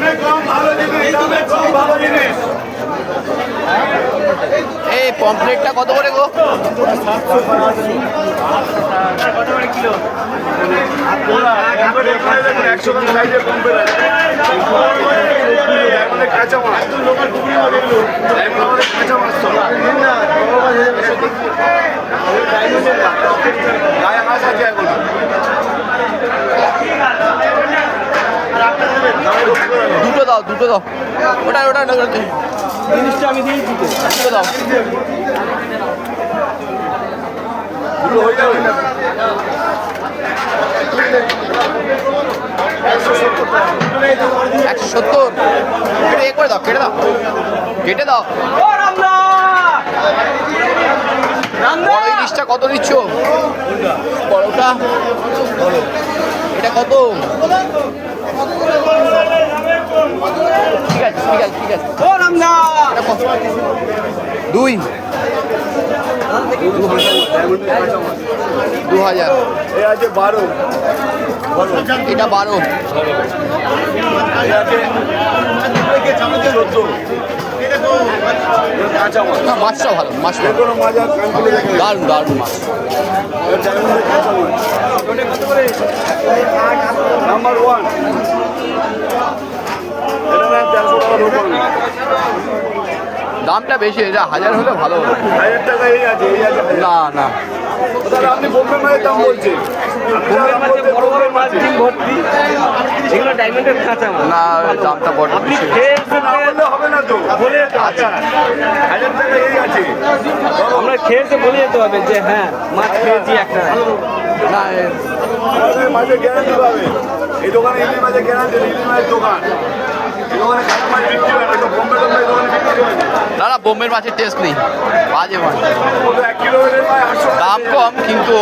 দামে কম ভালো জিনিস দামে কম ভালো জিনিস। এই পমফ্লেটটা কত করে গো? একশো কাঁচা মাছ আমাদের কাঁচা মাছ তো গায়ে মাছ আছে এখন দুটো দাও দুটো দাও। ওটা ওটা জিনিসটা আমি দুটো দাও দুটো হয়ে যাবে একশো সত্তর। টাকা একশো সত্তর একটু এ করে দাও কেটে দাও। কেটে দাও। বড় ইলিশটা কত নিচ্ছ? বড়টা এটা কত ঠিক আছে ঠিক আছে ঠিক আছে এটা কত? দুই। দু হাজার। বারো এটা বারো। না মাছটা ভালো মাছটা। দারুণ দারুণ মাছ। নাম্বার ওয়ান এটা নেন তেরোশো টাকা রোপণ দামটা বেশি এটা হাজার হলে ভালো হতো। হাজার টাকা এই আছে এই আছে না। না তাহলে আপনি বোম্বে মাছের দাম বলছেন বড় বড় মাছ ডিম ভর্তি এগুলো ডায়মন্ডের কাঁচা না দামটা বড় আপনি খেয়ে না বললে হবে না তো বলে আচ্ছা। হাজার টাকা এই আছে আমরা খেয়েছে বলে যেতে হবে যে হ্যাঁ মাছ খেয়েছি একটা। না মাছের গ্যারান্টি পাবে এই দোকানে ইলিশ মাছের গ্যারান্টি ইলিশ মাছের দোকান এই দোকানে কাঁচা মাছ বিক্রি হয় না তো বোম্বে টোম্বে দোকানে বিক্রি হয় না না না বোম্বের মাছের টেস্ট নেই বাজে মাছ দাম কম কিন্তু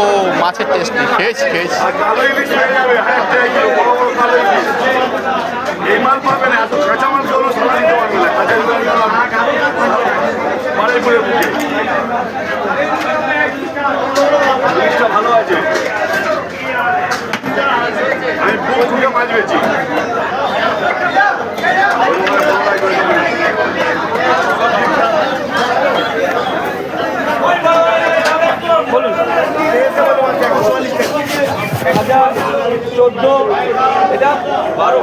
মাছের টেস্ট নেই খেয়েছি খেয়েছি হয়ে এই মাল এত কাঁচা মাল সারা দিতে পারবে না কাঁচা ইলিশটা ভালো আছে আমি বুক থেকে মাছ বেছি চোদ্দ এটা বারো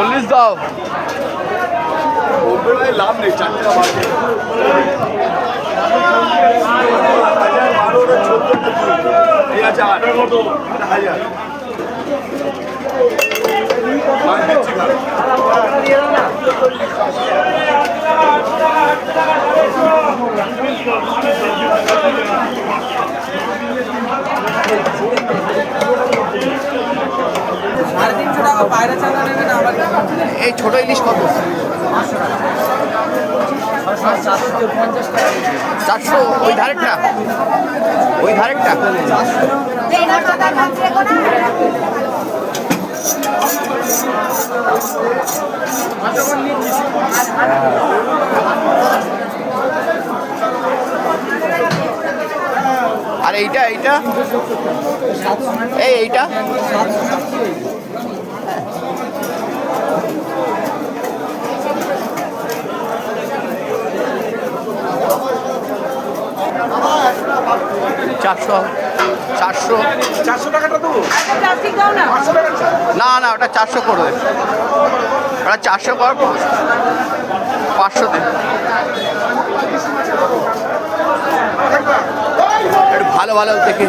চল্লিশ দাও বলবে ভাই লাভ নেই চারটে মাছে হাজার বারো চোদ্দ এই আছে আট এটা হাজার মাছ দিচ্ছি না সাড়ে তিনশো টাকা বাইরে চাঁদা নেবেন আবার এই ছোট ইলিশ কত? চারশো ওই ধারেরটা? ওই ধারেরটা? আর এইটা এইটা? এই এইটা? চারশো চারশো। চারশো টাকাটা দেবো? না না ওটা চারশো করবে। ওটা চারশো কর পাঁচশো দে। একটু ভালো ভালো দেখে।